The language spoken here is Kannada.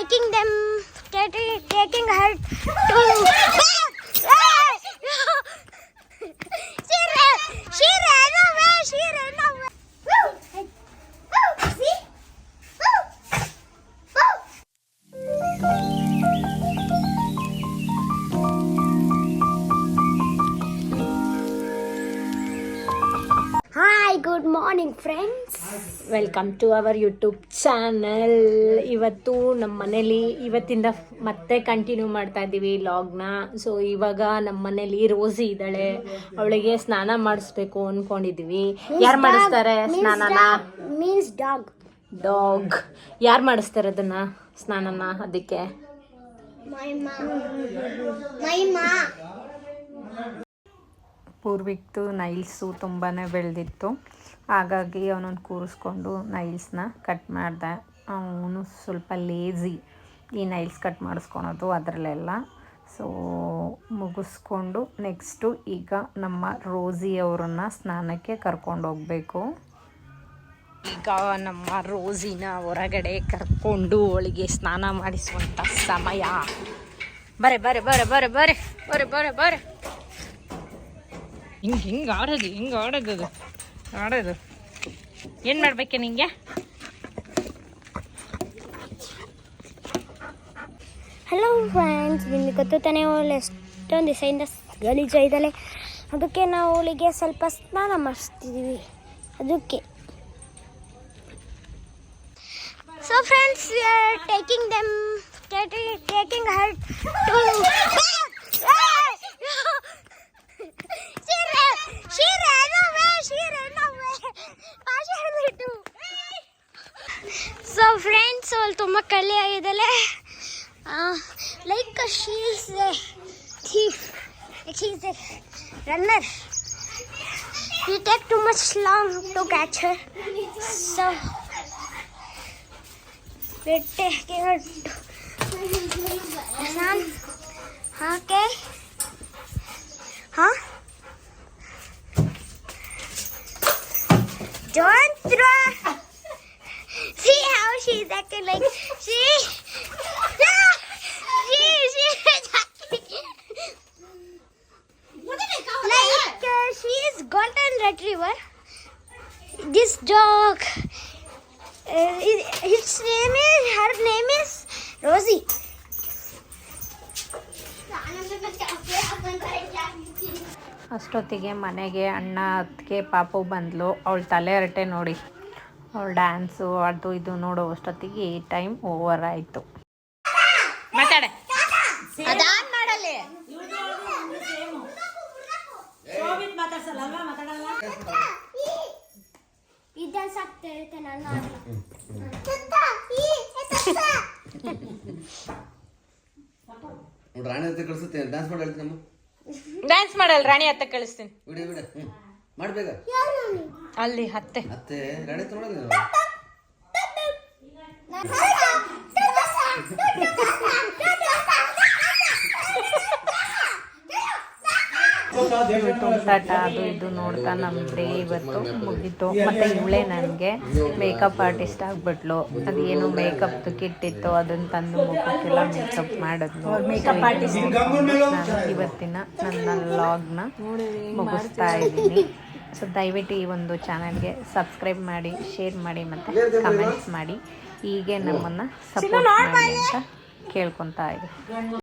taking them, taking, her to. Hi good morning friends welcome to our YouTube channel ಇವತ್ತು ನಮ್ಮ ಮನೇಲಿ ಇವತ್ತಿಂದ ಮತ್ತೆ ಕಂಟಿನ್ಯೂ ಮಾಡ್ತಾ ಇದ್ದೀವಿ ಲಾಗ್ನ ಸೊ ಇವಾಗ ನಮ್ಮ ಮನೇಲಿ ರೋಸಿ ಇದ್ದಾಳೆ. ಅವಳಿಗೆ ಸ್ನಾನ ಮಾಡಿಸ್ಬೇಕು ಅನ್ಕೊಂಡಿದೀವಿ. ಯಾರು ಮಾಡಿಸ್ತಾರೆ ಸ್ನಾನನ? ಮೀನ್ಸ್ ಡಾಗ್ ಡಾಗ್ ಯಾರು ಮಾಡಿಸ್ತಾರೆ ಅದನ್ನ ಸ್ನಾನನ ಅದಕ್ಕೆ? ಪೂರ್ವಿಕ್ತು ನೈಲ್ಸು ತುಂಬಾ ಬೆಳೆದಿತ್ತು. ಹಾಗಾಗಿ ಅವನನ್ನು ಕೂರಿಸ್ಕೊಂಡು ನೈಲ್ಸ್ನ ಕಟ್ ಮಾಡಿದೆ. ಅವನು ಸ್ವಲ್ಪ ಲೇಝಿ ಈ ನೈಲ್ಸ್ ಕಟ್ ಮಾಡಿಸ್ಕೊಳೋದು ಅದರಲ್ಲೆಲ್ಲ. ಸೊ ಮುಗಿಸ್ಕೊಂಡು ನೆಕ್ಸ್ಟು ಈಗ ನಮ್ಮ ರೋಸಿ ಅವರನ್ನು ಸ್ನಾನಕ್ಕೆ ಕರ್ಕೊಂಡು ಹೋಗಬೇಕು. ಈಗ ನಮ್ಮ ರೋಸಿನ ಹೊರಗಡೆ ಕರ್ಕೊಂಡು ಅವಳಿಗೆ ಸ್ನಾನ ಮಾಡಿಸುವಂಥ ಸಮಯ. ಬರೆ ಬರೆ ಬರೆ ಬರೆ ಬರೆ ಬರೆ ಬರೆ ಬರೆ. ಹಿಂಗೆ ಹಿಂಗೆ ಆಡೋದು ಹಿಂಗೆ ಆಡೋದು ಅದು. ಆಡೋದು. ಏನು ಮಾಡ್ಬೇಕೆ ನಿಂಗೆ? ಹಲೋ ಫ್ರೆಂಡ್ಸ್ ನಿಮಗೆ ಗೊತ್ತು ತಾನೇ ಅವಳು ಎಷ್ಟೊಂದು ದಿವಸದಿಂದ ಗಲೀಜ ಇದ್ದಾಳೆ ಅದಕ್ಕೆ ನಾವು ಅವಳಿಗೆ ಸ್ವಲ್ಪ ಸ್ನಾನ ಮಾಡಿಸ್ತಿದ್ದೀವಿ ಅದಕ್ಕೆ. So friends we are taking them taking her to friends ಅವಳು ತುಂಬ ಕಳ್ಳಿ ಆಗಿದ್ದಾಳೆ like she is a thief she is a runner you take too much long to catch her so ಹಾಕೆ ಹಾಂ Don't throw. See how she's acting like she. she she is acting. Like uh, she is golden retriever. This dog. Uh, it- its name is her name is Rosie. ಅಷ್ಟೊತ್ತಿಗೆ ಮನೆಗೆ ಅಣ್ಣ ಅದಕ್ಕೆ ಪಾಪು ಬಂದ್ಲು ಅವಳ ತಲೆ ಹರಟೆ ನೋಡಿ ಅವ್ರ ಡ್ಯಾನ್ಸು ಅದು ಇದು ನೋಡೋ ಅಷ್ಟೊತ್ತಿಗೆ ಟೈಮ್ ಓವರ್ ಆಯಿತು. ರಾಣಿ ಡ್ಯಾನ್ಸ್ ಮಾಡಲ್ ರಾಣಿ ಹತ್ರ ಕಳಿಸ್ತೀನಿ. ಮಾಡ್ಬೇಕಾ ಅಲ್ಲಿ ಹತ್ತೆ ಅತ್ತೆ ಗಣೇಶ ನೋಡಿದ್ರು ತುಂಟಾಟ ಅದು ಇದು ನೋಡ್ತಾ ನಮ್ಮದೇ ಇವತ್ತು ಮುಗೀತು. ಮತ್ತು ಇವಳೇ ನನಗೆ ಮೇಕಪ್ ಆರ್ಟಿಸ್ಟ್ ಆಗಿಬಿಟ್ಲು. ಅದೇನು ಮೇಕಪ್ ಕಿಟ್ ಇತ್ತು ಅದನ್ನು ತಂದು ಮುಖಕ್ಕೆಲ್ಲ ಮೇಕಪ್ ಮಾಡಿದ್ಲು. ಮೇಕಪ್ ಆರ್ಟಿಸ್ಟ್ ನಾನು ಇವತ್ತಿನ ನನ್ನ ಲಾಗ್ನ ಮುಗಿಸ್ತಾ ಇದ್ದೀನಿ. ಸೊ ದಯವಿಟ್ಟು ಈ ಒಂದು ಚಾನಲ್ಗೆ ಸಬ್ಸ್ಕ್ರೈಬ್ ಮಾಡಿ ಶೇರ್ ಮಾಡಿ ಮತ್ತು ಕಮೆಂಟ್ಸ್ ಮಾಡಿ. ಹೀಗೆ ನಮ್ಮನ್ನು ಸಪೋರ್ಟ್ ಮಾಡಿ ಅಂತ ಕೇಳ್ಕೊತಾ ಇದ್ದೀನಿ.